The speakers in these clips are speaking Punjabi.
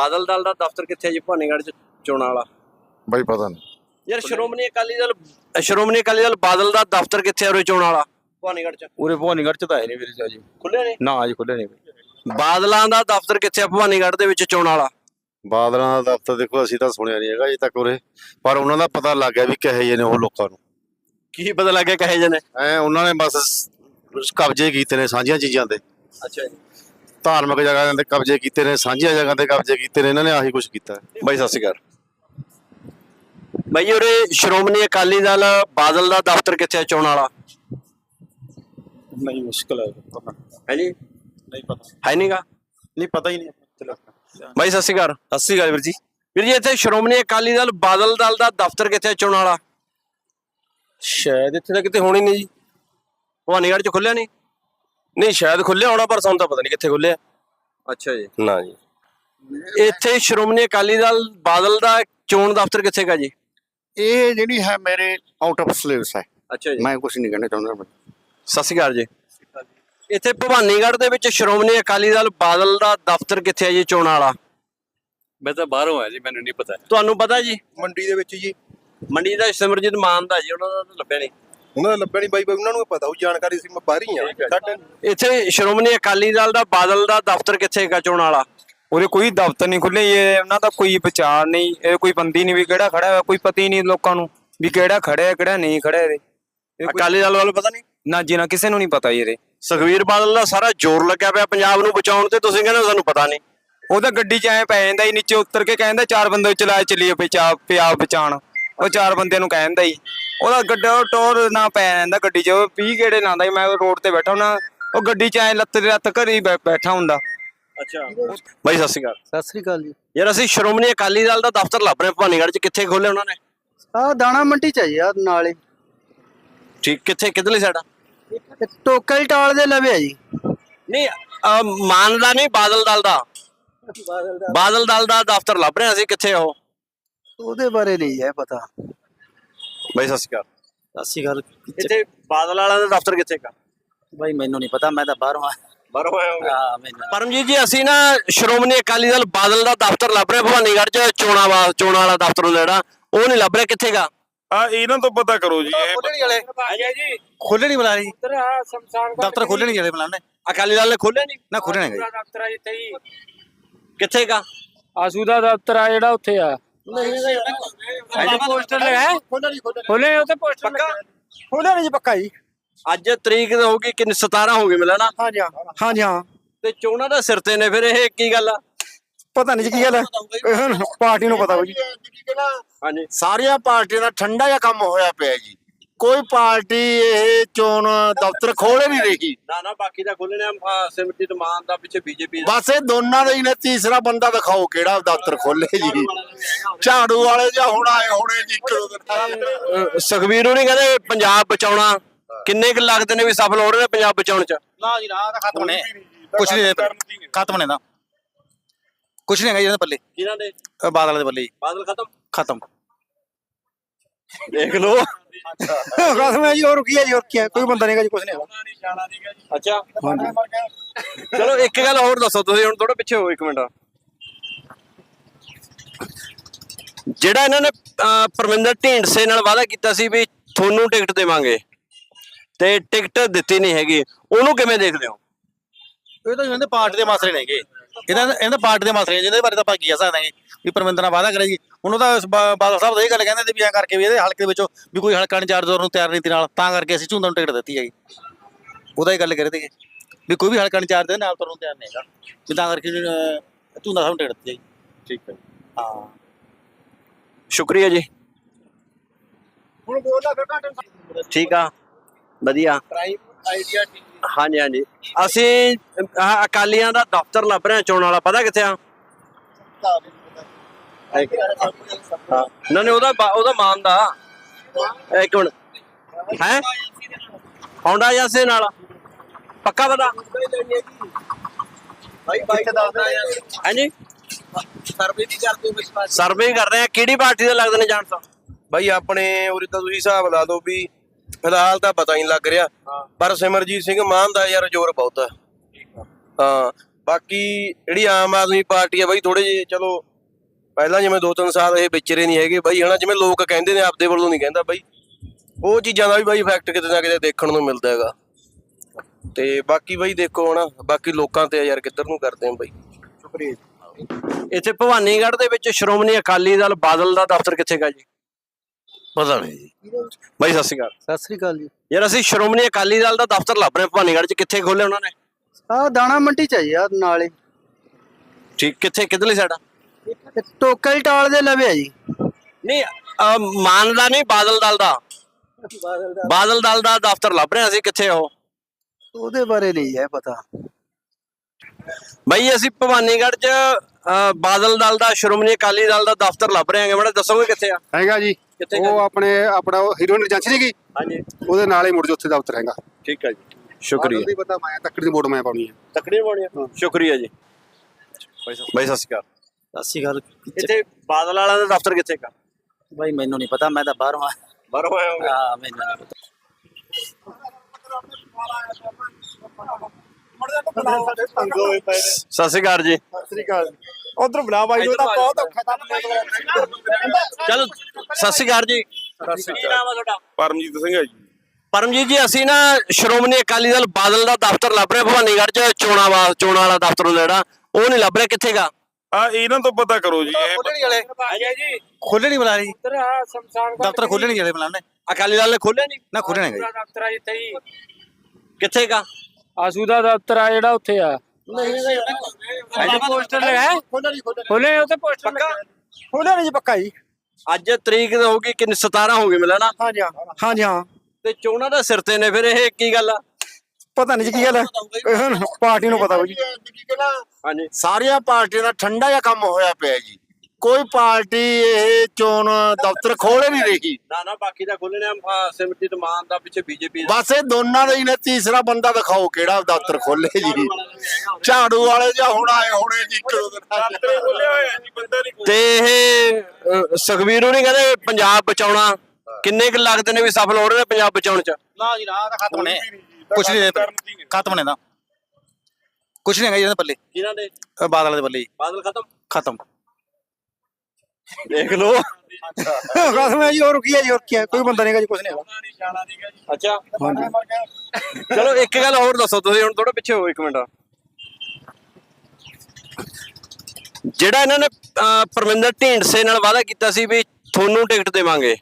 ਬਾਦਲ ਦਲ ਦਾ ਦਫ਼ਤਰ ਕਿੱਥੇ ਹੈ ਜੀ? ਭਵਾਨੀਗੜ੍ਹ ਚ ਚੋਣਾਂ ਵਾਲਾ। ਬਾਈ ਪਤਾ ਨਹੀਂ। ਯਾਰ ਸ਼੍ਰੋਮਣੀ ਅਕਾਲੀ ਦਲ ਸ਼੍ਰੋਮਣੀ ਅਕਾਲੀ ਦਲ ਬਾਦਲ ਦਾ ਦਫ਼ਤਰ ਕਿੱਥੇ ਹੈ ਉਰੇ ਚੋਣਾਂ ਵਾਲਾ? ਭਵਾਨੀਗੜ੍ਹ ਚ। ਉਰੇ ਭਵਾਨੀਗੜ੍ਹ ਚ ਤਾਂ ਹੈ ਨਹੀਂ ਵੀਰੇ ਜੀ ਖੁੱਲਿਆ ਨਹੀਂ ਨਾ? ਜੀ ਖੁੱਲੇ ਨਹੀਂ ਬਾਦਲਾਂ ਦਾ ਦਫ਼ਤਰ ਕਿੱਥੇ ਹੈ ਭਵਾਨੀਗੜ੍ਹ ਦੇ ਵਿੱਚ ਚੋਣਾਂ ਵਾਲਾ? ਬਾਦਲਾਂ ਦਾ ਦਫ਼ਤਰ ਦੇਖੋ ਅਸੀਂ ਤਾਂ ਸੁਣਿਆ ਨਹੀਂ ਹੈਗਾ ਅਜੇ ਤੱਕ ਉਰੇ। ਪਰ ਉਹਨਾਂ ਦਾ ਪਤਾ ਲੱਗ ਗਿਆ ਵੀ ਕਿਹੋ ਨੇ ਉਹ ਲੋਕਾਂ ਨੂੰ। ਕੀ ਪਤਾ ਲੱਗਿਆ ਕਹੇ ਜਨੇ ਐ ਉਹਨਾਂ ਨੇ ਬਸ ਸ- ਕਬਜ਼ੇ ਕੀਤੇ ਨੇ ਸਾਂਝੀਆਂ ਚੀਜ਼ਾਂ ਤੇ। ਅੱਛਾ ਜੀ। ਧਾਰਮਿਕ ਜਗ੍ਹਾ ਤੇ ਕਬਜ਼ੇ ਕੀਤੇ ਨੇ ਸਾਂਝੀਆਂ ਜਗ੍ਹਾ ਤੇ ਕਬਜ਼ੇ ਕੀਤੇ ਨੇ ਇਹਨਾਂ ਨੇ ਆਹੀ ਕੁਝ ਕੀਤਾ ਹੈ। ਬਾਈ ਸਤਿ ਸ਼੍ਰੀ ਅਕਾਲ। ਬਾਈ ਉਰੇ ਸ਼੍ਰੋਮਣੀ ਅਕਾਲੀ ਦਲ ਬਾਦਲ ਦਾ ਦਫ਼ਤਰ ਕਿੱਥੇ ਹੈ ਚੋਣਾਂ ਵਾਲਾ? ਨਹੀਂ ਮੁਸ਼ਕਲ ਹੈ। ਪਤਾ ਹੈ ਜੀ? ਨਹੀਂ ਪਤਾ। ਹੈ ਨਹੀਂਗਾ ਨਹੀਂ ਪਤਾ ਹੀ ਨਹੀਂ। ਚਲੋ ਬਾਈ ਸਤਿ ਸ਼੍ਰੀ ਅਕਾਲ। ਸਤਿ ਸ੍ਰੀ ਅਕਾਲ ਵੀਰ ਜੀ। ਵੀਰ ਜੀ ਇੱਥੇ ਸ਼੍ਰੋਮਣੀ ਅਕਾਲੀ ਦਲ ਬਾਦਲ ਦਲ ਦਾ ਦਫ਼ਤਰ ਕਿੱਥੇ ਹੈ ਚੋਣਾਂ ਵਾਲਾ? ਸ਼ਾਇਦ ਇੱਥੇ ਤਾਂ ਕਿਤੇ ਹੋਣੀ ਨਹੀਂ ਜੀ। ਭਵਾਨੀਗੜ੍ਹ ਚ ਖੁੱਲਿਆ ਨਹੀਂ? ਨਹੀਂ ਸ਼ਾਇਦ ਖੁੱਲਿਆ ਹੋਣਾ ਪਰ ਸਾਨੂੰ ਤਾਂ ਪਤਾ ਨਹੀਂ ਕਿੱਥੇ ਖੁੱਲਿਆ ਅੱਛਾ ਜੀ। ਨਾ ਜੀ। ਇੱਥੇ ਸ਼੍ਰੋਮਣੀ ਅਕਾਲੀ ਦਲ ਬਾਦਲ ਦਾ ਚੋਣ ਦਫ਼ਤਰ ਕਿੱਥੇ ਹੈਗਾ ਜੀ? ਇਹ ਜਿਹੜੀ ਹੈ ਮੇਰੇ ਆਊਟ ਆਫ ਸਿਲੇਬਸ ਹੈ। ਅੱਛਾ ਜੀ। ਮੈਂ ਕੁਝ ਨਹੀਂ ਕਹਿਣਾ ਚਾਹੁੰਦਾ। ਸਤਿ ਸ਼੍ਰੀ ਅਕਾਲ ਜੀ। ਇੱਥੇ ਭਵਾਨੀਗੜ੍ਹ ਦੇ ਵਿੱਚ ਸ਼੍ਰੋਮਣੀ ਅਕਾਲੀ ਦਲ ਬਾਦਲ ਦਾ ਦਫ਼ਤਰ ਕਿੱਥੇ ਹੈ ਜੀ ਚੋਣਾਂ ਵਾਲਾ? ਮੈਂ ਤਾਂ ਬਾਹਰੋਂ ਆਇਆ ਜੀ ਮੈਨੂੰ ਨਹੀਂ ਪਤਾ। ਤੁਹਾਨੂੰ ਪਤਾ ਜੀ? ਮੰਡੀ ਦੇ ਵਿੱਚ ਜੀ। ਮੰਡੀ ਦਾ ਸਿਮਰਜੀਤ ਮਾਨ ਦਾ ਜੀ ਉਹਨਾਂ ਦਾ ਤਾਂ ਲੱਭਿਆ ਨਹੀਂ। ਉਹਨਾਂ ਦਾ ਲੱਭਿਆ ਨਹੀਂ ਬਾਈ ਬਾਈ ਉਹਨਾਂ ਨੂੰ ਪਤਾ ਉਹ ਜਾਣਕਾਰੀ ਸੀ ਮੈਂ ਬਾਹਰ ਹੀ ਆ। ਸਾਡੇ ਇੱਥੇ ਸ਼੍ਰੋਮਣੀ ਅਕਾਲੀ ਦਲ ਦਾ ਬਾਦਲ ਦਾ ਦਫ਼ਤਰ ਕਿੱਥੇ ਹੈਗਾ ਚੋਣਾਂ ਵਾਲਾ? ਉਰੇ ਕੋਈ ਦਫ਼ਤਰ ਨਹੀਂ ਖੁੱਲੇ ਇਹ ਉਹਨਾਂ ਦਾ ਕੋਈ ਵਿਚਾਰ ਨਹੀਂ ਇਹ ਕੋਈ ਬੰਦੀ ਨਹੀਂ ਵੀ ਕਿਹੜਾ ਖੜਾ ਹੈ ਕੋਈ ਪਤਾ ਹੀ ਨਹੀਂ ਲੋਕਾਂ ਨੂੰ ਵੀ ਕਿਹੜਾ ਖੜਾ ਹੈ ਕਿਹੜਾ ਨਹੀਂ ਖੜਾ ਇਹਦੇ। ਇਹ ਕੋਈ- ਅਕਾਲੀ ਦਲ ਵੱਲ ਪਤਾ ਨਹੀਂ ਨਾ ਜੀ ਨਾ ਕਿਸੇ ਨੂੰ ਨਹੀਂ ਪਤਾ ਜੀ ਇਹਦੇ। ਸੁਖਵੀਰ ਬਾਦਲ ਦਾ ਸਾਰਾ ਜ਼ੋਰ ਲੱਗਿਆ ਪਿਆ ਪੰਜਾਬ ਨੂੰ ਬਚਾਉਣ ਤੇ ਤੁਸੀਂ ਕਹਿੰਦੇ ਹੋ ਸਾਨੂੰ ਪਤਾ ਨਹੀਂ ਉਹ ਤਾਂ ਗੱਡੀ 'ਚ ਐ ਪੈ ਜਾਂਦਾ ਹੀ ਨੀਚੇ ਉਤਰ ਕੇ ਕਹਿੰਦਾ ਚਾਰ ਬੰਦੇ ਚਲਾਏ ਚੱਲੀਏ ਪਿਆ ਪਿਆ ਬਚਾਣ ਉਹ ਚਾਰ ਬੰਦਿਆਂ ਨੂੰ ਕਹਿੰਦਾ ਹੀ ਉਹਦਾ ਗੱਡਾ ਟੋਰ ਨਾ ਪੈ ਜਾਂਦਾ ਗੱਡੀ 'ਚ। ਉਹ 20 ਗੇੜੇ ਲਾਉਂਦਾ ਮੈਂ ਰੋਡ ਤੇ ਬੈਠਾ ਹੁਣਾ। ਉਹ ਗੱਡੀ 'ਚ ਐ ਲੱਤ ਦੇ ਲੱਤ ਘਰੀ ਬੈਠਾ ਹੁੰਦਾ। ਅੱਛਾ। ਬਾਈ ਸਤਿ ਸ਼੍ਰੀ ਅਕਾਲ। ਸਤਿ ਸ੍ਰੀ ਅਕਾਲ ਜੀ। ਯਾਰ ਅਸੀਂ ਸ਼੍ਰੋਮਣੀ ਅਕਾਲੀ ਦਲ ਦਾ ਦਫ਼ਤਰ ਲੱਭ ਰਹੇ ਭਵਾਨੀਗੜ੍ਹ ਚ। ਕਿੱਥੇ ਖੋਲੇ ਉਹਨਾਂ ਨੇ? ਆ ਦਾਣਾ ਮੰਡੀ ਚ ਹੈ ਯਾਰ ਨਾਲੇ ਠੀਕ ਕਿੱਥੇ ਕਿੱਧਰਲੀ ਸਾਈਡ ਤੇ ਟੋਕਲ ਟਾਲ ਦੇ ਲਵੇ ਆ ਜੀ। ਨਹੀਂ ਅਹ, ਮਾਨ ਦਾ ਨਹੀਂ ਬਾਦਲ ਦਲ ਦਾ। ਬਾਦਲ ਦਲ ਦਾ ਦਫ਼ਤਰ ਲੱਭ ਰਹੇ ਹਾਂ ਅਸੀਂ। ਕਿੱਥੇ ਉਹ? ਉਹਦੇ ਬਾਰੇ ਨਹੀਂ ਹੈ ਪਤਾ। ਬਾਈ ਸਤਿ ਸ਼੍ਰੀ ਅਕਾਲ। ਸਤਿ ਸ੍ਰੀ ਅਕਾਲ। ਇੱਥੇ ਬਾਦਲ ਵਾਲਾ ਦਾ ਦਫ਼ਤਰ ਕਿੱਥੇ ਹੈਗਾ ਬਾਈ ਮੈਨੂੰ ਨਹੀਂ ਪਤਾ ਮੈਂ ਤਾਂ ਬਾਹਰੋਂ ਆ ਬਾਹਰੋਂ ਹੋਗੇ ਹਾਂ ਮੈਨੂੰ ਪਰਮਜੀਤ ਜੀ ਅਸੀਂ ਨਾ ਸ਼੍ਰੋਮਣੀ ਅਕਾਲੀ ਦਲ ਬਾਦਲ ਦਾ ਦਫ਼ਤਰ ਲੱਭ ਰਹੇ ਭਵਾਨੀਗੜ੍ਹ ਚ ਚੋਣਾਂ ਵਾ ਚੋਣਾਂ ਵਾਲਾ ਦਫ਼ਤਰ ਹੁੰਦਾ ਜਿਹੜਾ ਉਹ ਨਹੀਂ ਲੱਭ ਰਿਹਾ ਕਿੱਥੇਗਾ ਆ ਇਹਨਾਂ ਤੋਂ ਪਤਾ ਕਰੋ ਜੀ ਇਹ ਖੋਲਣੀ ਵਾਲੇ। ਖੋਲਣੀ ਬੁਲਾ ਰਹੀ। ਦਫ਼ਤਰ ਖੋਲਣੀ ਵਾਲੇ ਬੁਲਾਣੇ ਅਕਾਲੀ ਦਲ ਨੇ ਖੋਲਿਆ ਨਹੀਂ। ਨਾ ਖੋਲਣੇ ਗਏ ਕਿੱਥੇਗਾ ਆਸੂ ਦਾ ਦਫ਼ਤਰ ਆ ਜਿਹੜਾ ਉੱਥੇ ਆ। ਅਜੇ ਪੋਸਟਰ ਲਗਾ ਖੋਲੇ ਉੱਥੇ ਪੋਸਟਰ ਲੱਗਾ। ਖੋਲਣੇ ਨਹੀਂ ਜੀ ਪੱਕਾ ਜੀ। ਅੱਜ ਤਰੀਕ ਹੋ ਗਈ ਕਿ 17 ਹੋ ਗਈ ਮਿਲਿਆ ਨਾ ਹਾਂਜੀ ਹਾਂ। ਹਾਂਜੀ ਹਾਂ। ਤੇ ਚੋਣਾਂ ਦਾ ਸਿਰ ਤੇ ਨੇ ਫਿਰ ਇਹ ਕੀ ਗੱਲ ਆ? ਪਤਾ ਨਹੀਂ ਜੀ ਕੀ ਗੱਲ ਹੈ ਇਹ ਹੁਣ ਪਾਰਟੀ ਨੂੰ ਪਤਾ ਹੋ ਜੀ। ਹਾਂਜੀ। ਸਾਰੀਆਂ ਪਾਰਟੀਆਂ ਦਾ ਠੰਡਾ ਜਿਹਾ ਕੰਮ ਹੋਇਆ ਪਿਆ ਜੀ। ਕੋਈ ਪਾਰਟੀ ਇਹ ਚੋਣ ਦਫ਼ਤਰ ਖੋਲੇ ਨਹੀਂ ਰਹੀ। ਨਾ ਨਾ ਬਾਕੀ ਦਾ ਖੋਲਣੇ ਆ ਸਿਮਰਜੀਤ ਮਾਨ ਦਾ ਪਿੱਛੇ ਬੀਜੇਪੀ ਬਸ ਇਹ ਦੋਨਾਂ ਦੇ ਹੀ ਨੇ ਤੀਸਰਾ ਬੰਦਾ ਦਿਖਾਓ ਕਿਹੜਾ ਦਫ਼ਤਰ ਖੋਲੇ ਜੀ। ਝਾੜੂ ਵਾਲੇ ਜਾਂ ਹੁਣ ਆਏ ਹੋਣੇ ਜੀ ਇੱਕ ਦੋ। ਸੁਖਵੀਰ ਹੋਣੀ ਕਹਿੰਦੇ ਪੰਜਾਬ ਬਚਾਉਣਾ। ਕਿੰਨੇ ਕੁ ਲੱਗਦੇ ਨੇ ਵੀ ਸਫਲ ਹੋ ਰਹੇ ਨੇ ਪੰਜਾਬ ਬਚਾਉਣ ਚ? ਨਾ ਜੀ ਨਾ ਤਾਂ ਖਤਮ ਨੇ ਕੁਛ ਨਹੀਂ ਖਤਮ ਨੇ ਨਾ ਕੁਛ ਨਹੀਂ ਹੈਗਾ ਜੀ ਇਹਦੇ ਪੱਲੇ। ਕਿਹਨਾਂ ਦੇ? ਬਾਦਲ ਦੇ ਪੱਲੇ ਬਾਦਲ ਖਤਮ? ਖਤਮ। ਦੇਖ ਲਓ। ਖਤਮ ਹੈ ਜੀ ਹੋਰ ਕੀ ਹੈ ਜੀ ਹੋਰ ਕੀ ਹੈ? ਕੋਈ ਬੰਦਾ ਨਹੀਂ ਹੈਗਾ ਜੀ ਕੁਛ ਨਹੀਂ ਅੱਛਾ। ਚਲੋ ਇੱਕ ਗੱਲ ਹੋਰ ਦੱਸੋ ਤੁਸੀਂ ਹੁਣ ਥੋੜਾ ਪਿੱਛੇ ਹੋ ਇੱਕ ਮਿੰਟ। ਜਿਹੜਾ ਇਹਨਾਂ ਨੇ ਪਰਮਿੰਦਰ ਢੀਂਡਸੇ ਨਾਲ ਵਾਅਦਾ ਕੀਤਾ ਸੀ ਵੀ ਤੁਹਾਨੂੰ ਟਿਕਟ ਦੇਵਾਂਗੇ ਤੇ ਟਿਕਟ ਦਿੱਤੀ ਨਹੀਂ ਹੈਗੀ ਉਹਨੂੰ ਕਿਵੇਂ ਦੇਖਦੇ ਹੋ? ਇਹ ਤਾਂ ਇਹਨਾਂ ਦੇ ਪਾਰਟੀ ਦੇ ਮਸਲੇ ਨੇਗੇ। ਇਹਨਾਂ ਇਹਨਾਂ ਪਾਰਟੀ ਦੇ ਮਸਲੇ ਜਿਹਦੇ ਬਾਰੇ ਤਾਂ ਆਪਾਂ ਕੀ ਕਹਿ ਸਕਦੇ ਹਾਂ ਵੀ ਪਰਮਿੰਦਰ ਨਾਲ ਵਾਅਦਾ ਕਰਿਆ ਜੀ। ਹੁਣ ਉਹਦਾ ਬਾਦਲ ਸਾਹਿਬ ਤਾਂ ਇਹ ਗੱਲ ਕਹਿੰਦੇ ਸੀ ਵੀ ਐਂ ਕਰਕੇ ਵੀ ਇਹਦੇ ਹਲਕੇ ਦੇ ਵਿੱਚੋਂ ਵੀ ਕੋਈ ਹਲਕਾ ਇੰਚਾਰਜ ਨੂੰ ਤਿਆਰ ਨਹੀਂ ਤੇ ਨਾਲ ਤਾਂ ਕਰਕੇ ਅਸੀਂ ਝੁੰਦਾਂ ਨੂੰ ਟਿਕਟ ਦਿੱਤੀ ਹੈਗੀ। ਉਹਦਾ ਹੀ ਗੱਲ ਕਰੇ ਤੇ ਵੀ ਕੋਈ ਵੀ ਹਲਕਾ ਇੰਚਾਰਜ ਦੇ ਨਾਲ ਤੁਰਨ ਨੂੰ ਤਿਆਰ ਨਹੀਂ ਹੈਗਾ। ਵੀ ਤਾਂ ਕਰਕੇ ਝੁੰਦਾ ਸਾਹਿਬ ਨੂੰ ਟਿਕਟ ਦਿੱਤੀ ਹੈਗੀ ਠੀਕ ਹੈ। ਹਾਂ। ਸ਼ੁਕਰੀਆ ਜੀ। ਠੀਕ ਆ। ਵਧੀਆ। ਹਾਂਜੀ ਹਾਂਜੀ। ਅਸੀਂ ਅਕਾਲੀਆਂ ਦਾ ਦਫ਼ਤਰ ਲੱਭ ਰਹੇ ਹਾਂ ਚੋਣ ਵਾਲਾ। ਪਤਾ ਕਿੱਥੇ ਆ? ਹਾਂ। ਨਾ ਨਹੀਂ ਉਹਦਾ ਉਹਦਾ ਮਾਨ ਦਾ। ਇੱਕ ਮਿੰਟ। ਹੈ? ਹੌਂਡਾ ਜਾਸੇ ਨਾਲ। ਪੱਕਾ ਪਤਾ? ਹਾਂਜੀ? ਸਰਵੇ ਵੀ ਕਰਦੇ ਹੋ ਸਰਵੇ ਕਰ ਰਹੇ ਆ। ਕਿਹੜੀ ਪਾਰਟੀ ਦੇ ਲੱਗਦੇ ਨੇ ਜਾਣ ਤਾਂ? ਬਾਈ ਆਪਣੇ ਉਰੇ ਤਾਂ ਤੁਸੀਂ ਹਿਸਾਬ ਲਾ ਲਓ ਵੀ ਫਿਲਹਾਲ ਤਾਂ ਪਤਾ ਹੀ ਨਹੀਂ ਲੱਗ ਰਿਹਾ। ਪਰ ਸਿਮਰਜੀਤ ਸਿੰਘ ਮਾਨ ਦਾ ਯਾਰ ਜ਼ੋਰ ਬਹੁਤ ਆ। ਹਾਂ। ਬਾਕੀ ਜਿਹੜੀ ਆਮ ਆਦਮੀ ਪਾਰਟੀ ਆ ਬਾਈ ਥੋੜੇ ਜਿਹੇ ਚਲੋ ਪਹਿਲਾਂ ਜਿਵੇਂ ਦੋ ਤਿੰਨ ਸਾਲ ਇਹ ਵਿਚਰੇ ਨਹੀਂ ਹੈਗੇ ਬਾਈ ਹਨਾ ਜਿਵੇਂ ਲੋਕ ਕਹਿੰਦੇ ਨੇ ਆਪਦੇ ਵੱਲੋਂ ਨਹੀਂ ਕਹਿੰਦਾ ਬਾਈ। ਉਹ ਚੀਜ਼ਾਂ ਦਾ ਵੀ ਬਾਈ ਇਫੈਕਟ ਕਿਤੇ ਨਾ ਕਿਤੇ ਦੇਖਣ ਨੂੰ ਮਿਲਦਾ ਹੈਗਾ। ਤੇ ਬਾਕੀ ਬਾਈ ਦੇਖੋ ਹਨਾ ਬਾਕੀ ਲੋਕਾਂ ਤੇ ਆ ਯਾਰ ਕਿੱਧਰ ਨੂੰ ਕਰਦੇ ਆ ਬਾਈ। ਇੱਥੇ ਭਵਾਨੀਗੜ੍ਹ ਦੇ ਵਿੱਚ ਸ਼੍ਰੋਮਣੀ ਅਕਾਲੀ ਦਲ ਬਾਦਲ ਦਾ ਦਫ਼ਤਰ ਕਿੱਥੇ ਗਾ ਜੀ? ਪਤਾ ਨਹੀਂ ਜੀ। ਬਾਈ ਸਤਿ ਸ਼੍ਰੀ ਅਕਾਲ। ਸਤਿ ਸ੍ਰੀ ਅਕਾਲ ਜੀ। ਯਾਰ ਅਸੀਂ ਸ਼੍ਰੋਮਣੀ ਅਕਾਲੀ ਦਲ ਦਾ ਦਫ਼ਤਰ ਲੱਭ ਰਹੇ ਹਾਂ ਭਵਾਨੀਗੜ੍ਹ 'ਚ। ਕਿੱਥੇ ਖੋਲੇ ਉਹਨਾਂ ਨੇ? ਆ ਦਾਣਾ ਮੰਡੀ ਚ ਆ ਜੀ ਆ ਨਾਲੇ ਠੀਕ ਕਿੱਥੇ ਕਿੱਧਰਲੀ ਸਾਈਡ ਟੋਕਲ ਟਾਲ ਦੇ ਲਵੇ ਆ ਜੀ। ਨਹੀਂ ਅਹ, ਮਾਨ ਦਾ ਨਹੀਂ ਬਾਦਲ ਦਲ ਦਾ। ਬਾਦਲ ਦਲ। ਦਾ ਦਫ਼ਤਰ ਲੱਭ ਰਹੇ ਹਾਂ ਅਸੀਂ ਕਿੱਥੇ ਉਹ? ਉਹਦੇ ਬਾਰੇ ਨਹੀਂ ਹੈ ਪਤਾ। ਬਾਈ ਅਸੀਂ ਭਵਾਨੀਗੜ੍ਹ 'ਚ ਅਹ, ਬਾਦਲ ਦਲ ਦਾ ਸ਼੍ਰੋਮਣੀ ਅਕਾਲੀ ਦਲ ਦਾ ਦਫ਼ਤਰ ਲੱਭ ਰਹੇ ਹਾਂਗੇ। ਮੈਡਮ ਦੱਸੋਗੇ ਕਿੱਥੇ ਆ? ਹੈਗਾ ਜੀ। ਕਿੱਥੇ ਉਹ ਆਪਣੇ ਆਪਣਾ ਹੀਰੋਇਨ ਏਜੰਸੀ ਨਹੀਂ ਗਈ ਹਾਂਜੀ। ਉਹਦੇ ਨਾਲ ਹੀ ਮੁੜ ਜੋ ਉੱਥੇ ਦਫ਼ਤਰ ਹੈਗਾ। ਠੀਕ ਹੈ ਜੀ। ਸ਼ੁਕਰੀਆ। ਨਹੀਂ ਪਤਾ ਮੈਂ ਤੱਕੜੀ ਦੀ ਵੋਟ ਮੈਂ ਪਾਉਣੀ ਹੈ ਤਕੜੀ ਬਣੀ ਸ਼ੁਕਰੀਆ ਜੀ। ਬਾਈ ਸਤਿ ਸ਼੍ਰੀ ਅਕਾਲ। ਸਤਿ ਸ੍ਰੀ ਅਕਾਲ ਇੱਥੇ ਬਾਦਲ ਵਾਲਿਆਂ ਦਾ ਦਫ਼ਤਰ ਕਿੱਥੇ ਕਾ ਬਾਈ ਮੈਨੂੰ ਨਹੀਂ ਪਤਾ ਮੈਂ ਤਾਂ ਬਾਹਰੋਂ ਆ ਬਾਹਰੋਂ ਆਏ ਹੋਗੇ ਹਾਂ ਮੈਨੂੰ ਨਹੀਂ ਪਤਾ। ਸਤਿ ਸ਼੍ਰੀ ਅਕਾਲ ਜੀ। ਉਧਰ ਬੁਲਾ ਬਾਈ ਉਹ ਤਾਂ ਬਹੁਤ ਔਖਾ ਚਲੋ ਸਤਿ ਸ਼੍ਰੀ ਅਕਾਲ ਜੀ। ਕੀ ਨਾਮ ਆ ਤੁਹਾਡਾ? ਪਰਮਜੀਤ ਸਿੰਘ ਹੈ ਜੀ। ਪਰਮਜੀਤ ਜੀ ਅਸੀਂ ਨਾ ਸ਼੍ਰੋਮਣੀ ਅਕਾਲੀ ਦਲ ਬਾਦਲ ਦਾ ਦਫ਼ਤਰ ਲੱਭ ਰਹੇ ਭਵਾਨੀਗੜ੍ਹ ਚ ਚੋਣਾਂ ਵਾ ਚੋਣਾਂ ਵਾਲਾ ਦਫ਼ਤਰ ਜਿਹੜਾ ਉਹ ਨਹੀਂ ਲੱਭ ਰਿਹਾ ਕਿੱਥੇਗਾ ਆ ਇਹਨਾਂ ਤੋਂ ਪਤਾ ਕਰੋ ਜੀ ਇਹ ਖੋਲਣੀ ਵਾਲੇ। ਹਾਂਜੀ ਜੀ ਖੋਲਣੇ ਨਹੀਂ ਬੁਲਾ ਰਹੀ ਇੱਧਰ ਆ ਸ਼ਮਸ਼ਾਨ ਦਫ਼ਤਰ ਖੋਲਣੇ ਵਾਲੇ ਬੁਲਾਣੇ ਅਕਾਲੀ ਦਲ ਨੇ ਖੋਲਿਆ ਨਹੀਂ? ਨਾ ਖੋਲਣੇ ਹੈਗਾ ਦਫ਼ਤਰ ਆ ਜਿੱਥੇ ਹੀ ਕਿੱਥੇਗਾ ਆਸੂ ਦਾ ਦਫ਼ਤਰ ਆ ਜਿਹੜਾ ਉੱਥੇ ਆ। ਅਜੇ ਪੋਸਟਰ ਲਗਾ ਖੋਲੇ ਉੱਥੇ ਪੋਸਟਰ ਲੱਗਾ ਖੋਲਣੇ ਨਹੀਂ ਜੀ ਪੱਕਾ ਜੀ। ਅੱਜ ਤਰੀਕ ਹੋ ਗਈ ਕਿ 17 ਹੋ ਗਈ ਮਿਲਿਆ ਨਾ ਹਾਂਜੀ ਹਾਂ। ਹਾਂਜੀ ਹਾਂ। ਤੇ ਚੋਣਾਂ ਦਾ ਸਿਰ ਤੇ ਨੇ ਫਿਰ ਇਹ ਕੀ ਗੱਲ ਆ? ਪਤਾ ਨਹੀਂ ਜੀ ਕੀ ਗੱਲ ਹੈ। ਪਾਰਟੀ ਨੂੰ ਪਤਾ ਜੀ ਹਾਂਜੀ। ਸਾਰੀਆਂ ਪਾਰਟੀਆਂ ਦਾ ਠੰਡਾ ਜਿਹਾ ਕੰਮ ਹੋਇਆ ਪਿਆ ਜੀ। ਕੋਈ ਪਾਰਟੀ ਇਹ ਚੋਣ ਦਫ਼ਤਰ ਖੋਲੇ ਨਹੀਂ ਰਹੀ ਨਾ ਨਾ ਬਾਕੀ ਦਾ ਖੋਲਣੇ ਆ ਸਿਮਰਜੀਤ ਮਾਨ ਦਾ ਪਿੱਛੇ ਬੀਜੇਪੀ ਬਸ ਇਹ ਦੋਨਾਂ ਦਾ ਹੀ ਨੇ ਤੀਸਰਾ ਬੰਦਾ ਦਿਖਾਓ ਕਿਹੜਾ ਦਫ਼ਤਰ ਖੋਲੇ ਜੀ। ਝਾੜੂ ਵਾਲੇ ਜਾਂ ਹੁਣ ਆਏ ਹੋਣੇ ਜੀ ਇੱਕ ਦੋ ਦਿਨ ਦਫ਼ਤਰ ਖੋਲਿਆ ਹੋਇਆ ਜੀ ਬੰਦਾ ਨਹੀਂ ਤੇ ਇਹ ਅਹ, ਸੁਖਬੀਰ ਨੂੰ ਨਹੀਂ ਕਹਿੰਦੇ ਪੰਜਾਬ ਬਚਾਉਣਾ? ਕਿੰਨੇ ਕੁ ਲੱਗਦੇ ਨੇ ਵੀ ਸਫਲ ਹੋ ਰਹੇ ਨੇ ਪੰਜਾਬ ਬਚਾਉਣ ਚ? ਨਾ ਜੀ ਨਾ ਖਤਮ ਨੇ। ਕੁਛ ਨਹੀਂ ਖਤਮ ਨੇ ਨਾ ਕੁਛ ਨਹੀਂ ਹੈਗਾ ਜੀ ਇਹਦੇ ਪੱਲੇ। ਕਿਹਨਾਂ ਦੇ? ਇਹ ਬਾਦਲ ਦੇ ਪੱਲੇ ਜੀ। ਬਾਦਲ ਖਤਮ? ਖਤਮ। ਦੇਖ ਲਓ। ਖਤਮ ਹੈ ਜੀ ਹੋਰ ਕੀ ਹੈ ਜੀ ਹੋਰ ਕੀ ਹੈ? ਕੋਈ ਬੰਦਾ ਨਹੀਂ ਹੈਗਾ ਜੀ ਕੁਛ ਨਹੀਂ ਹੈਗਾ। ਅੱਛਾ। ਚਲੋ ਇੱਕ ਗੱਲ ਹੋਰ ਦੱਸੋ ਤੁਸੀਂ ਹੁਣ ਥੋੜਾ ਪਿੱਛੇ ਹੋ ਇੱਕ ਮਿੰਟ। ਜਿਹੜਾ ਇਹਨਾਂ ਨੇ ਅਹ, ਪਰਮਿੰਦਰ ਢੀਂਡਸੇ ਨਾਲ ਵਾਅਦਾ ਕੀਤਾ ਸੀ ਵੀ ਤੁਹਾਨੂੰ ਟਿਕਟ ਦੇਵਾਂਗੇ।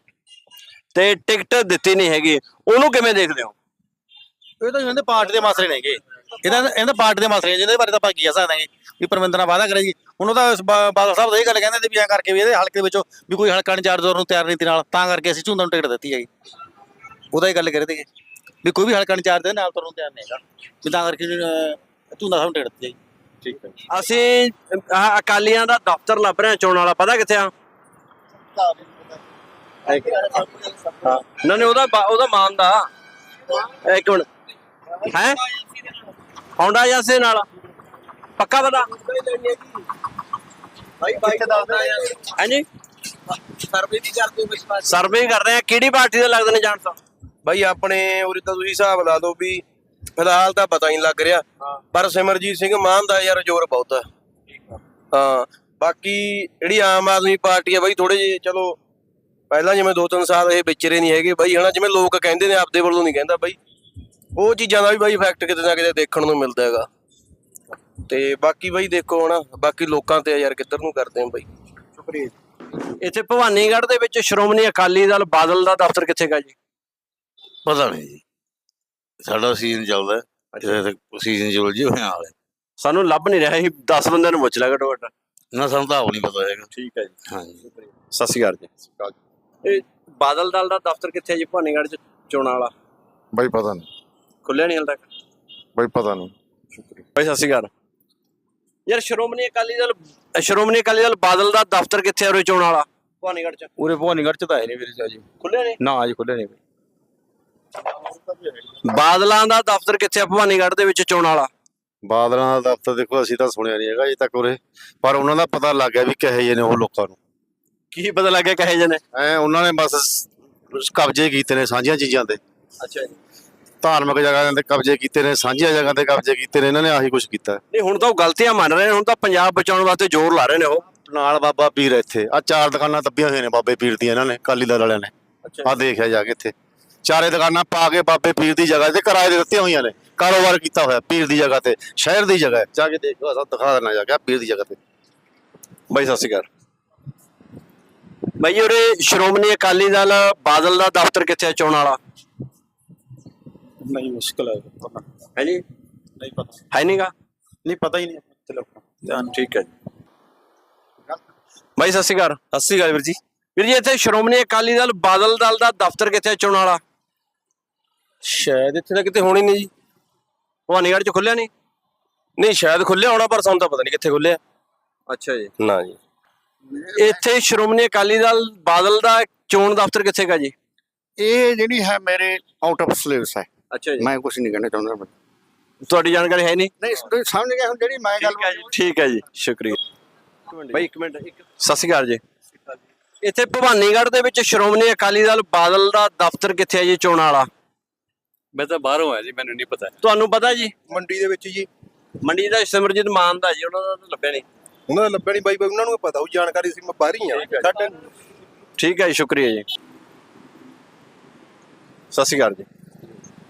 ਤੇ ਟਿਕਟ ਦਿੱਤੀ ਨਹੀਂ ਹੈਗੀ। ਉਹਨੂੰ ਕਿਵੇਂ ਦੇਖਦੇ ਹੋ? ਇਹ ਤਾਂ ਇਹਦੇ ਪਾਰਟੀ ਦੇ ਮਸਲੇ ਨੇਗੇ। ਇਹਦਾ ਇਹਦਾ ਪਾਰਟੀ ਦੇ ਮਸਲੇ ਨੇ, ਜਿਹਦੇ ਬਾਰੇ ਤਾਂ ਆਪਾਂ ਕੀ ਕਹਿ ਸਕਦੇ ਹਾਂ ਵੀ ਪਰਮਿੰਦਰ ਨਾਲ ਵਾਅਦਾ ਕਰੇਗੀ ਹੁਣ ਉਹ ਤਾਂ ਇਸ ਬਾ- ਬਾਦਲ ਸਾਹਿਬ ਤਾਂ ਇਹ ਗੱਲ ਕਹਿੰਦੇ ਤੇ ਵੀ ਐਂ ਕਰਕੇ ਵੀ ਇਹਦੇ ਹਲਕੇ ਦੇ ਵਿੱਚੋਂ ਵੀ ਕੋਈ ਹਲਕਾ ਇੰਚਾਰਜ ਨੂੰ ਤਿਆਰ ਨਹੀਂ ਤੇ ਨਾਲ ਤਾਂ ਕਰਕੇ ਅਸੀਂ ਝੁੰਦਾਂ ਨੂੰ ਟਿਕਟ ਦਿੱਤੀ ਹੈਗੀ। ਉਹਦਾ ਹੀ ਗੱਲ ਕਰੇ ਤੇ ਵੀ ਕੋਈ ਵੀ ਹਲਕਾ ਇੰਚਾਰਜ ਦੇ ਨਾਲ ਤੁਰਨ ਨੂੰ ਤਿਆਰ ਨਹੀਂ ਹੈਗਾ। ਵੀ ਤਾਂ ਕਰਕੇ ਝੁੰਦਾਂ ਸਾਹਿਬ ਨੂੰ ਟਿਕਟ ਦਿੱਤੀ ਠੀਕ ਹੈ ਅਸੀਂ ਆਹ ਅਕਾਲੀਆਂ ਦਾ ਦਫ਼ਤਰ ਲੱਭ ਰਹੇ ਹਾਂ ਚੋਣ ਵਾਲਾ ਪਤਾ ਕਿੱਥੇ ਆ? ਨਾ ਨਹੀਂ ਉਹਦਾ ਬਾ- ਉਹਦਾ ਮਾਨ ਦਾ। ਇੱਕ ਮਿੰਟ। ਹੈ? ਹੌਂਡਾ ਜਾਸੇ ਨਾਲ? ਪੱਕਾ ਪਤਾ ਹਾਂਜੀ ਸਰਵੇ ਵੀ ਕਰਦੇ ਹੋ ਸਰਵੇ ਕਰ ਰਹੇ ਆ। ਕਿਹੜੀ ਪਾਰਟੀ ਦੇ ਲੱਗਦੇ ਨੇ ਜਾਣ ਤੋਂ? ਬਾਈ ਆਪਣੇ ਉਰੇ ਤਾਂ ਤੁਸੀਂ ਹਿਸਾਬ ਲਾ ਲਓ ਵੀ ਫਿਲਹਾਲ ਤਾਂ ਪਤਾ ਹੀ ਨਹੀਂ ਲੱਗ ਰਿਹਾ। ਪਰ ਸਿਮਰਜੀਤ ਸਿੰਘ ਮਾਨ ਦਾ ਯਾਰ ਜ਼ੋਰ ਬਹੁਤ ਹੈ। ਹਾਂ ਬਾਕੀ ਜਿਹੜੀ ਆਮ ਆਦਮੀ ਪਾਰਟੀ ਆ ਬਾਈ ਥੋੜੇ ਜਿਹੇ ਚਲੋ ਪਹਿਲਾਂ ਜਿਵੇਂ ਦੋ ਤਿੰਨ ਸਾਲ ਇਹ ਵਿਚਰੇ ਨਹੀਂ ਹੈਗੇ। ਬਾਈ ਹਨਾ ਜਿਵੇਂ ਲੋਕ ਕਹਿੰਦੇ ਨੇ ਆਪਦੇ ਵੱਲੋਂ ਨਹੀਂ ਕਹਿੰਦਾ ਬਾਈ। ਉਹ ਚੀਜ਼ਾਂ ਦਾ ਵੀ ਬਾਈ ਇਫੈਕਟ ਕਿਤੇ ਨਾ ਕਿਤੇ ਦੇਖਣ ਨੂੰ ਮਿਲਦਾ ਹੈਗਾ। ਤੇ ਬਾਕੀ ਬਾਈ ਦੇਖੋ ਹਨਾ ਬਾਕੀ ਲੋਕਾਂ ਤੇ ਯਾਰ ਕਿੱਧਰ ਨੂੰ ਕਰਦੇ ਆ ਬਾਈ। ਇੱਥੇ ਭਵਾਨੀਗੜ੍ਹ ਦੇ ਵਿੱਚ ਸ਼੍ਰੋਮਣੀ ਅਕਾਲੀ ਦਲ ਬਾਦਲ ਦਾ ਦਫ਼ਤਰ ਕਿੱਥੇ ਗਾ ਜੀ? ਪਤਾ ਨਹੀਂ ਜੀ। ਸਾਡਾ ਸੀਜ਼ਨ ਚੱਲਦਾ ਸੀਜ਼ਨ ਚੱਲ ਜੀ ਹੋਇਆ ਹਾਲੇ। ਸਾਨੂੰ ਲੱਭ ਨਹੀਂ ਰਿਹਾ ਸੀ 10 ਬੰਦਿਆਂ ਨੂੰ ਪੁੱਛ ਲਿਆ ਘੱਟੋ ਘੱਟ। ਨਾ ਸਾਨੂੰ ਤਾਂ ਨਹੀਂ ਪਤਾ ਹੈਗਾ। ਠੀਕ ਹੈ ਜੀ। ਹਾਂਜੀ। ਸਤਿ ਸ਼੍ਰੀ ਅਕਾਲ ਜੀ। ਇਹ ਬਾਦਲ ਦਲ ਦਾ ਦਫ਼ਤਰ ਕਿੱਥੇ ਹੈ ਜੀ? ਭਵਾਨੀਗੜ੍ਹ ਚ ਚੋਣਾਂ ਵਾਲਾ। ਬਾਈ ਪਤਾ ਨਹੀਂ। ਖੁੱਲਿਆ ਨਹੀਂ ਹਾਲ ਤੱਕ। ਬਾਈ ਪਤਾ ਨਹੀਂ ਬਾਈ ਸਤਿ ਸ਼੍ਰੀ ਅਕਾਲ। ਯਾਰ ਸ਼੍ਰੋਮਣੀ ਅਕਾਲੀ ਦਲ ਸ਼੍ਰੋਮਣੀ ਅਕਾਲੀ ਦਲ ਬਾਦਲ ਦਾ ਦਫ਼ਤਰ ਕਿੱਥੇ ਹੈ ਉਰੇ ਚੋਣ ਵਾਲਾ? ਭਵਾਨੀਗੜ੍ਹ ਚ। ਉਰੇ ਭਵਾਨੀਗੜ੍ਹ ਚ ਤਾਂ ਹੈ ਨਹੀਂ ਵੀਰੇ ਜੀ ਖੁੱਲਿਆ ਨਹੀਂ ਨਾ? ਜੀ ਖੁੱਲੇ ਨਹੀਂ ਬਾਦਲਾਂ ਦਾ ਦਫ਼ਤਰ ਕਿੱਥੇ ਹੈ ਭਵਾਨੀਗੜ੍ਹ ਦੇ ਵਿੱਚ ਚੋਣ ਵਾਲਾ? ਬਾਦਲਾਂ ਦਾ ਦਫ਼ਤਰ ਦੇਖੋ ਅਸੀਂ ਤਾਂ ਸੁਣਿਆ ਨਹੀਂ ਹੈਗਾ ਅਜੇ ਤੱਕ ਉਰੇ। ਪਰ ਉਹਨਾਂ ਦਾ ਪਤਾ ਲੱਗ ਗਿਆ ਵੀ ਕਹੇ ਜੇ ਨੇ ਉਹ ਲੋਕਾਂ ਨੂੰ। ਕੀ ਪਤਾ ਲੱਗਿਆ ਕਹੇ ਜਨੇ ਐ ਉਹਨਾਂ ਨੇ ਬਸ ਕਬਜ਼ੇ ਕੀਤੇ ਨੇ ਸਾਂਝੀਆਂ ਚੀਜ਼ਾਂ ਤੇ। ਅੱਛਾ ਜੀ। ਧਾਰਮਿਕ ਜਗ੍ਹਾ ਤੇ ਕਬਜ਼ੇ ਕੀਤੇ ਨੇ ਸਾਂਝੀਆਂ ਜਗ੍ਹਾ ਤੇ ਕਬਜ਼ੇ ਕੀਤੇ ਨੇ ਇਹਨਾਂ ਨੇ ਆਹੀ ਕੁਝ ਕੀਤਾ। ਨਹੀਂ ਹੁਣ ਤਾਂ ਉਹ ਗਲਤੀਆਂ ਮੰਨ ਰਹੇ ਨੇ ਹੁਣ ਤਾਂ ਪੰਜਾਬ ਬਚਾਉਣ ਵਾਸਤੇ ਜ਼ੋਰ ਲਾ ਰਹੇ ਨੇ ਉਹ। ਨਾਲ ਬਾਬਾ ਪੀਰ ਹੈ ਇੱਥੇ। ਆ ਚਾਰ ਦੁਕਾਨਾਂ ਦੱਬੀਆਂ ਹੋਈਆਂ ਨੇ ਬਾਬੇ ਪੀਰ ਦੀਆਂ ਇਹਨਾਂ ਨੇ ਕਾਲੀ ਦਲ ਵਾਲਿਆਂ ਨੇ। ਆ ਦੇਖਿਆ ਜਾ ਕੇ ਇੱਥੇ। ਚਾਰੇ ਦੁਕਾਨਾਂ ਪਾ ਕੇ ਬਾਬੇ ਪੀਰ ਦੀ ਜਗ੍ਹਾ ਤੇ ਕਿਰਾਏ ਦੇ ਦਿੱਤੀਆਂ ਹੋਈਆਂ ਨੇ। ਕਾਰੋਬਾਰ ਕੀਤਾ ਹੋਇਆ ਪੀਰ ਦੀ ਜਗ੍ਹਾ ਤੇ ਸ਼ਹਿਰ ਦੀ ਜਗ੍ਹਾ। ਜਾ ਕੇ ਦੇਖੋ ਸਭ ਦਿਖਾ ਦੇਣਾ ਜਾ ਕੇ ਪੀਰ ਦੀ ਜਗ੍ਹਾ ਤੇ। ਬਾਈ ਸਤਿ ਸ਼੍ਰੀ ਅਕਾਲ। ਬਾਈ ਉਰੇ ਸ਼੍ਰੋਮਣੀ ਅਕਾਲੀ ਦਲ ਬਾਦਲ ਦਾ ਦਫ਼ਤਰ ਕਿੱਥੇ ਚੋਣ ਵਾਲਾ? ਨਹੀਂ ਮੁਸ਼ਕਲ ਹੈ ਪਤਾ ਹੈ ਜੀ? ਨਹੀਂ ਪਤਾ। ਹੈ ਨਹੀਂਗਾ ਨਹੀਂ ਪਤਾ ਹੀ ਨਹੀਂ ਚਲੋ ਧਿਆਨ ਠੀਕ ਹੈ ਜੀ। ਬਾਈ ਸਤਿ ਸ਼੍ਰੀ ਅਕਾਲ। ਸਤਿ ਸ਼੍ਰੀ ਅਕਾਲ ਵੀਰ ਜੀ। ਵੀਰ ਜੀ ਇੱਥੇ ਸ਼੍ਰੋਮਣੀ ਅਕਾਲੀ ਦਲ ਬਾਦਲ ਦਲ ਦਾ ਦਫ਼ਤਰ ਕਿੱਥੇ ਚੋਣ ਵਾਲਾ? ਸ਼ਾਇਦ ਇੱਥੇ ਤਾਂ ਕਿਤੇ ਹੋਣੀ ਨਹੀਂ ਜੀ। ਭਵਾਨੀਗੜ੍ਹ ਚ ਖੁੱਲਿਆ ਨਹੀਂ ਨਹੀਂ ਸ਼ਾਇਦ ਖੁੱਲਿਆ ਹੋਣਾ ਪਰ ਸਾਨੂੰ ਤਾਂ ਪਤਾ ਨਹੀਂ ਕਿੱਥੇ ਖੁੱਲਿਆ ਅੱਛਾ ਜੀ। ਨਾ ਜੀ। ਇੱਥੇ ਸ਼੍ਰੋਮਣੀ ਅਕਾਲੀ ਦਲ ਬਾਦਲ ਦਾ ਚੋਣ ਦਫ਼ਤਰ ਕਿੱਥੇ ਹੈਗਾ ਜੀ? ਇਹ ਜਿਹੜੀ ਹੈ ਮੇਰੇ ਆਊਟ ਆਫ ਸਿਲੇਬਸ ਹੈ। ਅੱਛਾ ਜੀ। ਮੈਂ ਕੁਝ ਨਹੀਂ ਕਹਿਣਾ ਚਾਹੁੰਦਾ ਤੁਹਾਡੀ ਜਾਣਕਾਰੀ ਹੈ ਨਹੀਂ? ਨਹੀਂ ਤੁਸੀਂ ਸਮਝ ਗਏ ਹੁਣ ਜਿਹੜੀ ਮੈਂ ਗੱਲ ਠੀਕ ਹੈ ਜੀ ਠੀਕ ਹੈ ਜੀ ਸ਼ੁਕਰੀਆ। ਬਾਈ ਇੱਕ ਮਿੰਟ ਇੱਕ ਸਤਿ ਸ਼੍ਰੀ ਅਕਾਲ ਜੀ। ਇੱਥੇ ਭਵਾਨੀਗੜ੍ਹ ਦੇ ਵਿੱਚ ਸ਼੍ਰੋਮਣੀ ਅਕਾਲੀ ਦਲ ਬਾਦਲ ਦਾ ਦਫ਼ਤਰ ਕਿੱਥੇ ਹੈ ਜੀ ਚੋਣ ਵਾਲਾ? ਮੈਂ ਤਾਂ ਬਾਹਰੋਂ ਆ ਜੀ ਮੈਨੂੰ ਨਹੀਂ ਪਤਾ। ਤੁਹਾਨੂੰ ਪਤਾ ਜੀ? ਮੰਡੀ ਦੇ ਵਿੱਚ ਜੀ। ਮੰਡੀ ਦਾ ਸਿਮਰਜੀਤ ਮਾਨ ਦਾ ਜੀ ਉਹਨਾਂ ਦਾ ਤਾਂ ਲੱਭਿਆ ਨਹੀਂ। ਉਹਨਾਂ ਦਾ ਲੱਭਿਆ ਨਹੀਂ ਬਾਈ ਬਾਈ ਉਹਨਾਂ ਨੂੰ ਪਤਾ ਉਹ ਜਾਣਕਾਰੀ ਸੀ ਮੈਂ ਬਾਹਰ ਹੀ ਆ ਸਾਡੇ ਠੀਕ ਹੈ ਜੀ ਸ਼ੁਕਰੀਆ ਜੀ। ਸਤਿ ਸ਼੍ਰੀ ਅਕਾਲ ਜੀ।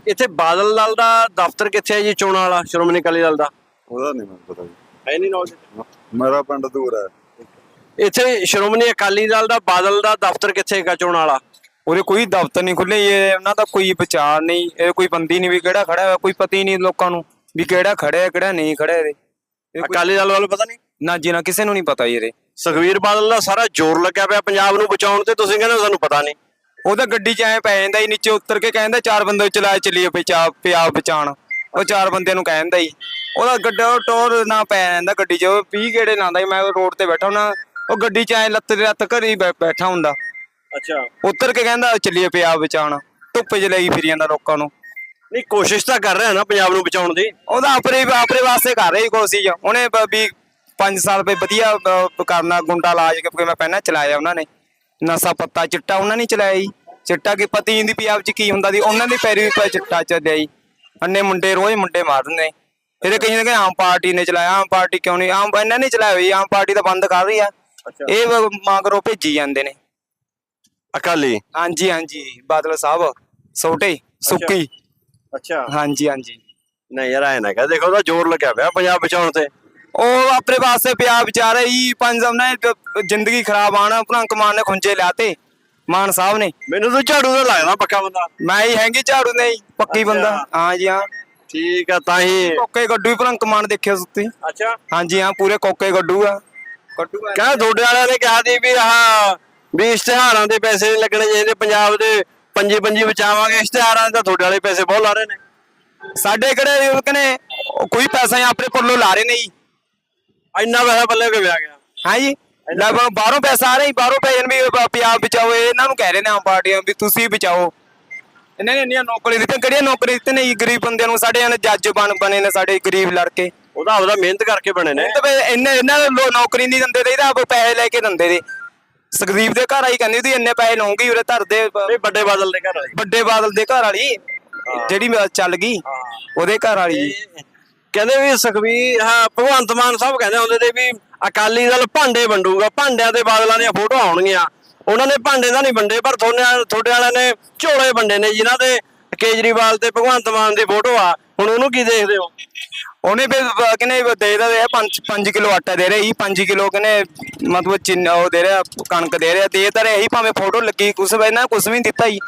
ਇੱਥੇ ਬਾਦਲ ਦਲ ਦਾ ਦਫ਼ਤਰ ਕਿੱਥੇ ਹੈ ਜੀ ਚੋਣ ਵਾਲਾ ਸ਼੍ਰੋਮਣੀ ਅਕਾਲੀ ਦਲ ਦਾ? ਉਹਦਾ ਨਹੀਂ ਮੈਨੂੰ ਪਤਾ ਜੀ। ਹੈ ਨਹੀਂ ਨੌਲੇਜ ਮੇਰਾ ਪਿੰਡ ਦੂਰ ਹੈ। ਇੱਥੇ ਸ਼੍ਰੋਮਣੀ ਅਕਾਲੀ ਦਲ ਦਾ ਬਾਦਲ ਦਾ ਦਫ਼ਤਰ ਕਿੱਥੇ ਹੈਗਾ ਚੋਣ ਵਾਲਾ? ਉਰੇ ਕੋਈ ਦਫ਼ਤਰ ਨਹੀਂ ਖੁੱਲੇ ਇਹ ਉਹਨਾਂ ਦਾ ਕੋਈ ਵਿਚਾਰ ਨਹੀਂ ਇਹ ਕੋਈ ਬੰਦੀ ਨਹੀਂ ਵੀ ਕਿਹੜਾ ਖੜਾ ਹੋਇਆ ਕੋਈ ਪਤਾ ਹੀ ਨਹੀਂ ਲੋਕਾਂ ਨੂੰ ਵੀ ਕਿਹੜਾ ਖੜਿਆ ਕਿਹੜਾ ਨਹੀਂ ਖੜਿਆ ਇਹਦੇ। ਇਹ ਕੋਈ- ਅਕਾਲੀ ਦਲ ਵੱਲ ਪਤਾ ਨਹੀਂ ਨਾ ਜੀ ਨਾ ਕਿਸੇ ਨੂੰ ਨਹੀਂ ਪਤਾ ਜੀ ਇਹਦੇ। ਸੁਖਵੀਰ ਬਾਦਲ ਦਾ ਸਾਰਾ ਜ਼ੋਰ ਲੱਗਿਆ ਪਿਆ ਪੰਜਾਬ ਨੂੰ ਬਚਾਉਣ ਤੇ ਤੁਸੀਂ ਕਹਿੰਦੇ ਹੋ ਸਾਨੂੰ ਪਤਾ ਨਹੀਂ ਉਹ ਤਾਂ ਗੱਡੀ 'ਚ ਐ ਪੈ ਜਾਂਦਾ ਹੀ ਨੀਚੇ ਉਤਰ ਕੇ ਕਹਿੰਦਾ ਚਾਰ ਬੰਦੇ ਚਲਾਏ ਚੱਲੀਏ ਪਿਆ ਪਿਆ ਬਚਾਣ ਉਹ ਚਾਰ ਬੰਦਿਆਂ ਨੂੰ ਕਹਿੰਦਾ ਹੀ ਉਹਦਾ ਗੱਡਾ ਟੋਰ ਨਾ ਪੈ ਜਾਂਦਾ ਗੱਡੀ 'ਚ ਉਹ 20 ਗੇੜੇ ਲਾਉਂਦਾ ਸੀ ਮੈਂ ਰੋਡ ਤੇ ਬੈਠਾ ਹੁਣਾ ਉਹ ਗੱਡੀ 'ਚ ਐ ਲੱਤ ਦੇ ਲੱਤ ਘਰੀ ਬੈਠਾ ਹੁੰਦਾ। ਅੱਛਾ। ਉਤਰ ਕੇ ਕਹਿੰਦਾ ਚੱਲੀਏ ਪਿਆ ਬਚਾਣ ਧੁੱਪੇ 'ਚ ਲਈ ਫਿਰੀ ਜਾਂਦਾ ਲੋਕਾਂ ਨੂੰ। ਨਹੀਂ ਕੋਸ਼ਿਸ਼ ਤਾਂ ਕਰ ਰਿਹਾ ਨਾ ਪੰਜਾਬ ਨੂੰ ਬਚਾਉਣ ਦੀ। ਉਹਦਾ ਆਪਣੇ ਆਪਣੇ ਵਾਸਤੇ ਕਰ ਰਹੀ ਕੋਸ਼ਿਸ਼। ਉਹਨੇ ਵੀ 5 ਸਾਲ ਪਏ ਵਧੀਆ ਕਰਨਾ ਗੁੰਡਾ ਲਾਜ ਕਿਉਂਕਿ ਮੈਂ ਪਹਿਲਾਂ ਚਲਾਇਆ ਉਹਨਾਂ ਨੇ। ਨਸ਼ਾ ਪੱਤਾ ਚਿੱਟਾ ਉਹਨਾਂ ਨੇ ਚਲਾਇਆ ਜੀ। ਚਿੱਟਾ ਕੀ ਪਤੀ ਦੀ ਪੰਜਾਬ 'ਚ ਕੀ ਹੁੰਦਾ ਦੀ ਉਹਨਾਂ ਦੀ ਪੈਰੀ ਵੀ ਪੈ ਚਿੱਟਾ ਚੱਲਿਆ ਜੀ। ਅੰਨੇ ਮੁੰਡੇ ਰੋਜ਼ ਮੁੰਡੇ ਮਾਰ ਦਿੰਦੇ ਇਹਦੇ ਕਈ ਨੇ ਆਮ ਪਾਰਟੀ ਨੇ ਚਲਾਇਆ ਆਮ ਪਾਰਟੀ ਕਿਉਂ ਨਹੀਂ? ਆਮ ਇਹਨਾਂ ਨੇ ਚਲਾਇਆ ਹੋਈ ਆਮ ਪਾਰਟੀ ਤਾਂ ਬੰਦ ਕਰ ਰਹੀ ਆ। ਇਹ ਬ- ਮਗਰੋਂ ਭੇਜੀ ਜਾਂਦੇ ਨੇ। ਅਕਾਲੀ? ਹਾਂਜੀ ਹਾਂਜੀ ਬਾਦਲ ਸਾਹਿਬ ਸੋਟੇ ਸੁੱਕੀ। ਅੱਛਾ। ਹਾਂਜੀ ਹਾਂਜੀ। ਨਹੀਂ ਯਾਰ ਐ ਨਾ ਕਹ ਦੇਖੋ ਉਹਦਾ ਜ਼ੋਰ ਲੱਗਿਆ ਪਿਆ ਪੰਜਾਬ ਬਚਾਉਣ ਤੇ। ਉਹ ਆਪਣੇ ਪਾਸੇ ਪਿਆ ਵਿਚਾਰੇ ਹੀ ਪੰਜ ਨੇ ਜ਼ਿੰਦਗੀ ਖਰਾਬ ਆਣਾ ਭਲੰਕ ਮਾਨ ਨੇ ਖੁੰਝੇ ਲਾਤੇ ਮਾਨ ਸਾਹਿਬ ਨੇ। ਮੈਨੂੰ ਤਾਂ ਝਾੜੂ ਦਾ ਲੱਗਦਾ ਪੱਕਾ ਬੰਦਾ। ਮੈਂ ਹੀ ਹੈਗੀ ਝਾੜੂ ਨਹੀਂ ਪੱਕੀ ਬੰਦਾ ਹਾਂ ਜੀ ਹਾਂ। ਠੀਕ ਆ ਤਾਂ ਹੀ। ਕੋਕੇ ਗੱਡੂ ਹੀ ਭਲੰਕ ਮਾਨ ਦੇਖਿਆ ਸੁੱਤੀ ਅੱਛਾ। ਹਾਂਜੀ ਹਾਂ ਪੂਰੇ ਕੋਕੇ ਗੱਡੂ ਆ। ਗੱਡੂ। ਕਹਿੰਦਾ ਤੁਹਾਡੇ ਵਾਲਿਆਂ ਨੇ ਕਿਹਾ ਸੀ ਵੀ ਆਹ ਵੀ ਇਸ਼ਤਿਹਾਰਾਂ ਦੇ ਪੈਸੇ ਨਹੀਂ ਲੱਗਣੇ ਚਾਹੀਦੇ ਪੰਜਾਬ ਦੇ ਪੰਜੀ ਪੰਜੀ ਬਚਾਵਾਂਗੇ ਇਸ਼ਤਿਹਾਰਾਂ ਦੇ ਤੁਹਾਡੇ ਵਾਲੇ ਪੈਸੇ ਬਹੁਤ ਲਾ ਰਹੇ ਨੇ। ਸਾਡੇ ਕਿਹੜੇ ਕਹਿੰਦੇ ਉਹ ਕੋਈ ਪੈਸਾ ਆਪਣੇ ਪੱਲੋਂ ਲਾ ਰਹੇ ਨੇ ਜੀ। ਇੰਨਾ ਪੈਸਾ ਬੱਲੇ ਕੇ ਵਿਆਹ ਗਿਆ। ਹਾਂ ਜੀ ਲੈ ਬ- ਬਾਹਰੋਂ ਪੈਸਾ ਆ ਰਿਹਾ ਜੀ ਬਾਹਰੋਂ ਪੈਸੇ ਵੀ ਪ- ਪੰਜਾਬ ਬਚਾਓ ਇਹ ਇਹਨਾਂ ਨੂੰ ਕਹਿ ਰਹੇ ਨੇ ਆਮ ਪਾਰਟੀਆਂ ਵੀ ਤੁਸੀਂ ਬਚਾਓ। ਇਹਨਾਂ ਨੇ ਇੰਨੀਆਂ ਨੌਕਰੀ ਦਿੱਤੀਆਂ ਕਿਹੜੀਆਂ ਨੌਕਰੀ ਦਿੱਤੇ ਨੇ? ਜੀ ਗਰੀਬ ਬੰਦਿਆਂ ਨੂੰ ਸਾਡੇ ਨੇ ਜੱਜ ਬਣ ਬਣੇ ਨੇ ਸਾਡੇ ਗਰੀਬ ਲੜਕੇ। ਉਹਦਾ ਆਪਦਾ ਮਿਹਨਤ ਕਰਕੇ ਬਣੇ ਨੇ। ਤੇ ਫਿਰ ਇੰਨੇ ਇਹਨਾਂ ਨੂੰ ਲੋ- ਨੌਕਰੀ ਨਹੀਂ ਦਿੰਦੇ ਤੇ ਇਹਦਾ ਪੈਸੇ ਲੈ ਕੇ ਦਿੰਦੇ ਦੇ ਸੁਖਦੀਪ ਦੇ ਘਰ ਆਈ ਕਹਿੰਦੀ ਉਹਦੀ ਇੰਨੇ ਪੈਸੇ ਲਵਾਂਗੀ ਉਰੇ ਧਰਦੇ ਨਹੀਂ ਵੱਡੇ ਬਾਦਲ ਦੇ ਘਰ ਵਾਲੀ। ਵੱਡੇ ਬਾਦਲ ਦੇ ਘਰ ਵਾਲੀ ਜਿਹੜੀ ਚੱਲ ਗਈ ਉਹਦੇ ਘਰ ਵਾਲੀ। ਕਹਿੰਦੇ ਵੀ ਸੁਖਵੀਰ ਹਾਂ ਭਗਵੰਤ ਮਾਨ ਸਾਹਿਬ ਕਹਿੰਦੇ ਹੁੰਦੇ ਤੇ ਵੀ ਅਕਾਲੀ ਦਲ ਭਾਂਡੇ ਵੰਡੂਗਾ ਭਾਂਡਿਆਂ ਦੇ ਬਾਦਲਾਂ ਦੀਆਂ ਫੋਟੋਆਂ ਆਉਣਗੀਆਂ। ਉਹਨਾਂ ਨੇ ਭਾਂਡੇ ਤਾਂ ਨਹੀਂ ਵੰਡੇ ਪਰ ਤੁਹਾਡੇ ਤੁਹਾਡੇ ਵਾਲਿਆਂ ਨੇ ਝੋਲੇ ਵੰਡੇ ਨੇ ਜਿਨ੍ਹਾਂ ਦੇ ਕੇਜਰੀਵਾਲ ਤੇ ਭਗਵੰਤ ਮਾਨ ਦੀ ਫੋਟੋ ਆ। ਹੁਣ ਉਹਨੂੰ ਕੀ ਦੇਖਦੇ ਹੋ? ਉਹਨੇ ਫਿਰ ਅਹ ਕਹਿੰਦੇ ਵੀ ਦੇ ਦਾ 5 5 ਕਿਲੋ ਆਟਾ ਦੇ ਰਿਹਾ ਸੀ 5 ਕਿਲੋ ਕਹਿੰਦੇ ਮਤਲਬ ਚਿੰਨ ਉਹ ਦੇ ਰਿਹਾ ਕਣਕ ਦੇ ਰਿਹਾ ਦੇ ਤਾਂ ਰਿਹਾ ਭਾਵੇਂ ਫੋਟੋ ਲੱਗੀ ਕੁਛ ਵੀ ਨਾ ਕੁਛ ਵੀ ਦਿੱਤਾ ਜੀ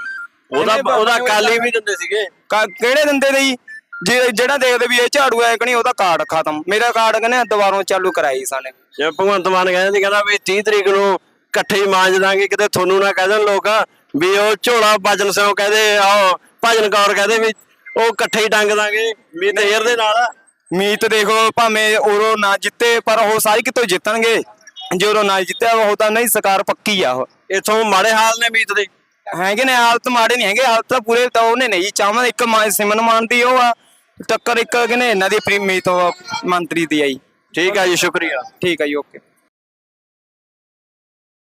ਉਹਦਾ ਉਹਦਾ ਅਕਾਲੀ ਵੀ ਦਿੰਦੇ ਸੀਗੇ। ਕਿਹੜੇ ਦਿੰਦੇ ਨੇ ਜੀ ਜੇ- ਜਿਹੜਾ ਦੇਖਦੇ ਵੀ ਇਹ ਝਾੜੂ ਹੈ ਕਣੀ ਉਹਦਾ ਕਾਰਡ ਖਤਮ। ਮੇਰਾ ਕਾਰਡ ਕਹਿੰਦੇ ਦੁਬਾਰੋਂ ਚਾਲੂ ਕਰਾਈ ਸਾਨੇ ਜਿਵੇਂ ਭਗਵੰਤ ਮਾਨ ਕਹਿੰਦੇ ਸੀ ਕਹਿੰਦਾ ਵੀ 30 ਤਰੀਕ ਨੂੰ ਇਕੱਠੇ ਹੀ ਮਾਂਜ ਦਾਂਗੇ ਕਿਤੇ ਤੁਹਾਨੂੰ ਨਾ ਕਹਿ ਦੇਣ ਲੋਕ ਵੀ ਉਹ ਝੋਲਾ ਭਜਨ ਸਿੰਘ ਕਹਦੇ ਆਓ ਭਜਨ ਕੌਰ ਕਹਦੇ ਵੀ ਉਹ ਇਕੱਠੇ ਹੀ ਡੰਗ ਦਾਂਗੇ ਵੀ ਤੇਰ ਦੇ ਨਾਲ। ਮੀਤ ਦੇਖੋ ਭਾਵੇਂ ਉਰੋ ਨਾ ਜਿੱਤੇ ਪਰ ਉਹ ਸਾਰੀ ਕਿਤੋਂ ਜਿੱਤਣਗੇ? ਜੇ ਉਰੋ ਨਾ ਜਿੱਤਿਆ ਉਹ ਤਾਂ ਨਹੀਂ ਸਰਕਾਰ ਪੱਕੀ ਆ ਉਹ। ਇਥੋਂ ਮਾੜੇ ਹਾਲ ਨੇ ਮੀਤ ਦੇ। ਹੈਗੇ ਨੇ ਹਾਲਤ ਮਾੜੇ ਨਹੀਂ ਹੈਗੇ ਹਾਲਤ ਤਾਂ ਪੂਰੇ ਤਾਂ ਉਹਨੇ ਨਹੀਂ। ਚਾਹਵਾਂ ਇੱਕ ਮਾ- ਸਿਮਨ ਮਾਨ ਦੀ ਉਹ ਆ। ਟੱਕਰ ਇੱਕ ਕਹਿੰਦੇ ਇਹਨਾਂ ਦੀ ਪ੍ਰੀਮੀ ਤੋਂ ਮੰਤਰੀ ਦੀ ਆਈ। ਠੀਕ ਆ ਜੀ, ਸ਼ੁਕਰੀਆ। ਠੀਕ ਆ ਜੀ, ਓਕੇ।